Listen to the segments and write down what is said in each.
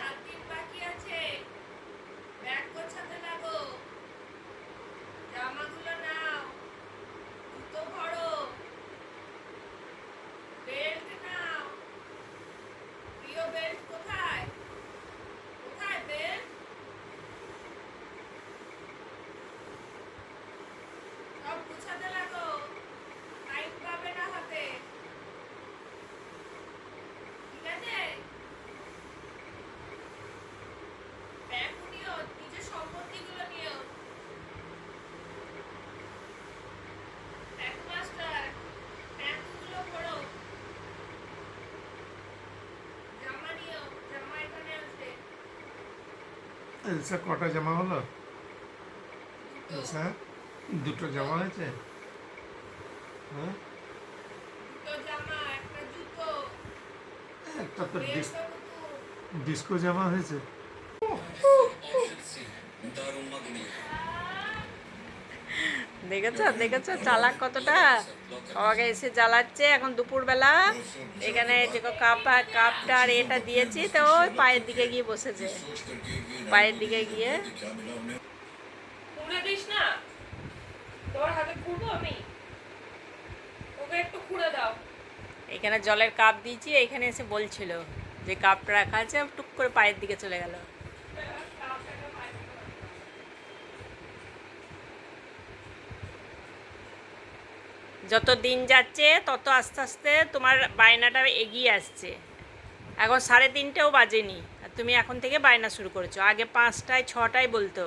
সাত দিন বাকি আছে। ব্যাগ গোছাতে লাগো। জামাগুলো নাও। জুতো ভরো। বেল্ট নাও। প্রিয় বেল্ট কোথায় কোথায় বেল্ট সব গুছাতে লাগো টাইম পাবে না হাতে ঠিক আছে ব্যাগ নিও নিজের সম্পত্তিগুলো নিও হেডমাস্টার ব্যাগগুলো পড়ো জামা নিও জামা এখানে আছে এলসা কটা জামা হলো? স্যার এলসা দুটো জামা হয়েছে? হ্যাঁ? একটা তো ডিস্কো জামা হয়েছে? দেখেছ? দেখেছ? চালাক কতটা? আমাকে এসে জ্বালাচ্ছে এখন দুপুরবেলা। এখানে যে কাপ কাপটা আর এটা দিয়েছি তো ওই পায়ের দিকে গিয়ে বসেছে। পায়ের দিকে গিয়ে। দিস না। তোমার হাতে আমি? ওকে একটু দাও। এখানে জলের কাপ দিয়েছি এখানে এসে বলছিল যে কাপটা রাখা আছে টুক করে পায়ের দিকে চলে গেল। যত দিন যাচ্ছে, তত আস্তে আস্তে তোমার বায়নাটা এগিয়ে আসছে। এখন সাড়ে তিনটেও বাজেনি। আর তুমি এখন থেকে বায়না শুরু করেছ। আগে পাঁচটায়, ছটায় বলতো।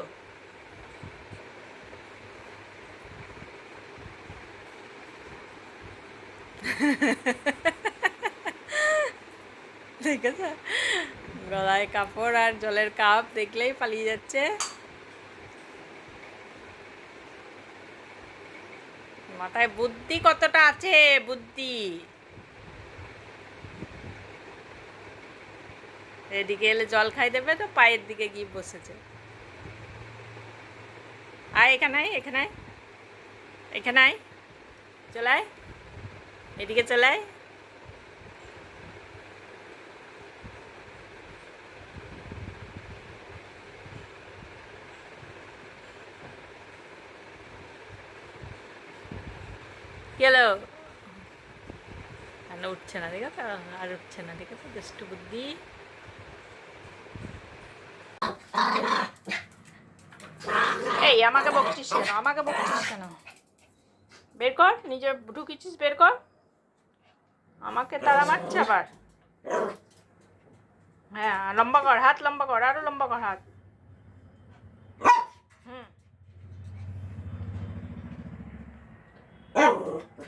দেখেছ? গলায় কাপড় আর জলের কাপ দেখলেই পালিয়ে যাচ্ছে। মাথায় বুদ্ধি কতটা আছে? বুদ্ধি। এদিকে এলে জল খাই দেবে তো, পায়ের দিকে গিয়ে বসেছে। আয়, এখানে এখানে। এখানে চলায় এদিকে চলায় গেল আর উঠছে না, ঠিক আছে? আর উঠছে না, ঠিক আছে? দুষ্টু বুদ্ধি। এই, আমাকে বকছিস কেন? আমাকে বকছিস কেন? বের কর, নিজে ঢুকিছিস বের কর। আমাকে তারা মারছে আবার। হ্যাঁ লম্বা কর, হাত লম্বা কর, আরও লম্বা কর, হাত হুম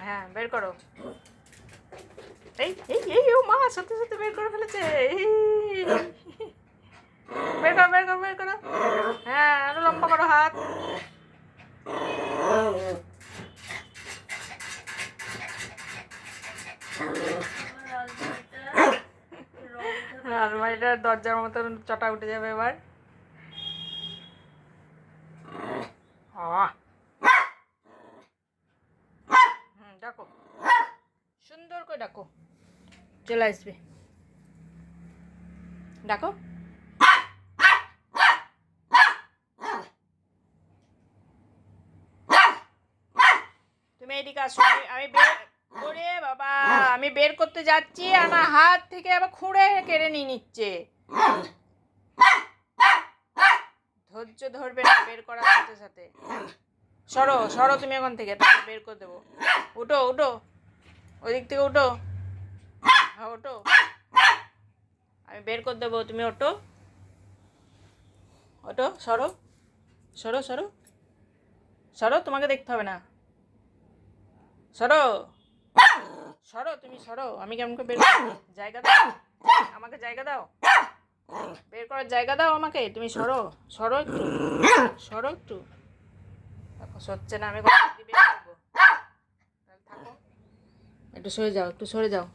হ্যাঁ বের করো। এই এই এই, ও মা, সত্যি সত্যি, বের করে ফেলেছে। বের করো বের করো বের করো। হ্যাঁ আরও লম্বা করো হাত। আলমারিটার দরজার মতন চটা উঠে যাবে এবার। আহ হুম ডাকো সুন্দর করে ডাকো। চলে আসবে। ডাকো। তুমি এদিকে আসো। আমি- ওরে বাবা, আমি বের করতে যাচ্ছি। আমার হাত থেকে আবার খুঁড়ে কেড়ে নিয়ে নিচ্ছে। ধৈর্য ধরবে না বের করার সাথে সাথে। সরো সরো তুমি এখন থেকে বের করে দেবো। উঠো উঠো। ওই দিক থেকে উঠো হ্যাঁ ওঠো। আমি বের করে দেবো, তুমি ওঠো। ওঠো, সরো। সরো সরো। সরো, তোমাকে দেখতে হবে না। সরো। সরো, তুমি সরো। আমি কেমন করে বের? জায়গা দাও। আমাকে জায়গা দাও। বের করার জায়গা দাও আমাকে। তুমি সরো। সরো একটু। সরো একটু। দেখো সচ্ছে না, আমি একটু সরে যাও একটু সরে যাও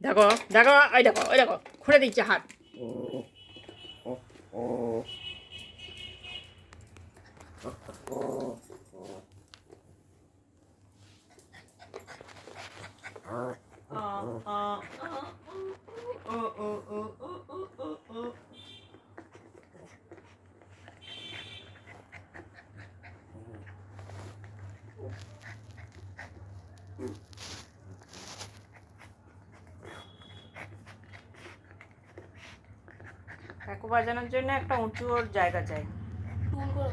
দেখো দেখো ওই দেখো ওই দেখো খুলে দিচ্ছে হাত Oh, oh, oh, oh, oh, oh. প্যাকো বাজানোর জন্য একটা উঁচু ওর জায়গা চাই। টুল করে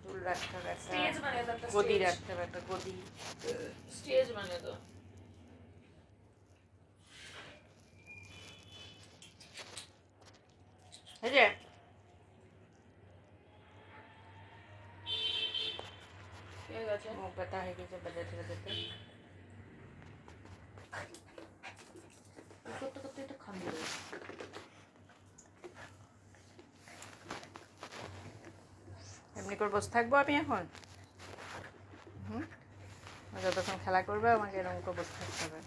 চুল রাখতে হবে একটা। স্টেজ বানিয়ে দাও একটা গদি রাখতে হবে একটা গদি। স্টেজ বানিয়ে দাও। এই যে। ঠিক আছে মুখ ব্যথা হয়ে গেছে বাজাতে বাজাতে। করতে করতে একটু খান্দি দেবে এমনি করে বসে থাকব আমি এখন? হুম? যতক্ষণ খেলা করবে, আমাকে এরকম করে বসে থাকতে হবে।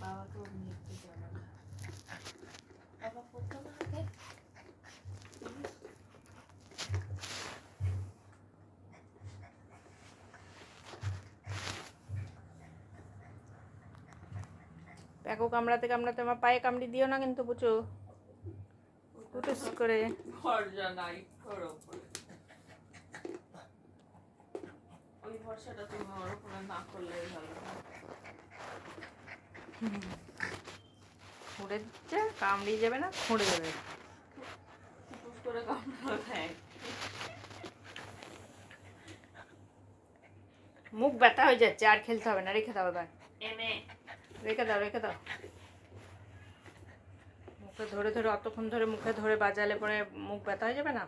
বাবাকেও নিয়ে একটু যাব বাবা পড়তো না আগে প্যাকো কামড়াতে কামড়াতে আমার পায়ে কামড়ি দিও না কিন্তু বুঝো কুটুস করে। ওই ভরসাটা তুমি উপরে না ভালো। খুঁড়ে দিচ্ছে কামড়িয়ে যাবে না খুঁড়ে যাবে করে মুখ ব্যথা হয়ে যাচ্ছে আর খেলতে হবে না রেখে দাও এবার। রেখে দাও রেখে দাও। মুখে ধরে ধরে অতক্ষণ ধরে মুখে ধরে বাজালে পরে মুখ ব্যথা হয়ে যাবে না?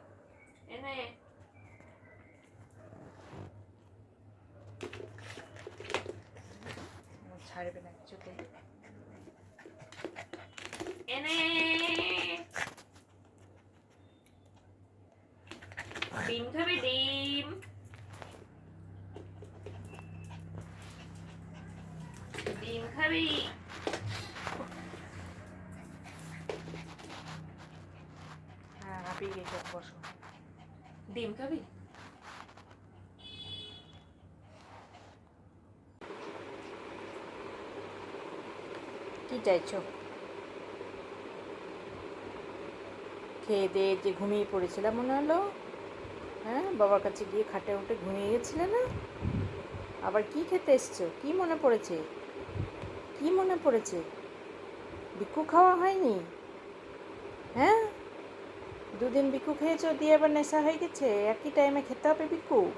ছাড়বে না কিছুতে। এনে। ডিম খাবি ডিম ডিম খাবি? হ্যাঁ হাঁপিয়ে গেছে বসো। ডিম খাবি? কি চাইছো? খেয়ে দিয়ে যে ঘুমিয়ে পড়েছিলাম মনে হলো? হ্যাঁ বাবার কাছে গিয়ে খাটে উঠে ঘুমিয়ে গেছিলে না? আবার কি খেতে এসছো? কি মনে পড়েছে? কি মনে পড়েছে? বিকু খাওয়া হয়নি? হ্যাঁ? দুদিন বিকু খেয়েছো, দিয়ে আবার নেশা হয়ে গেছে, একই টাইমে খেতে হবে বিকু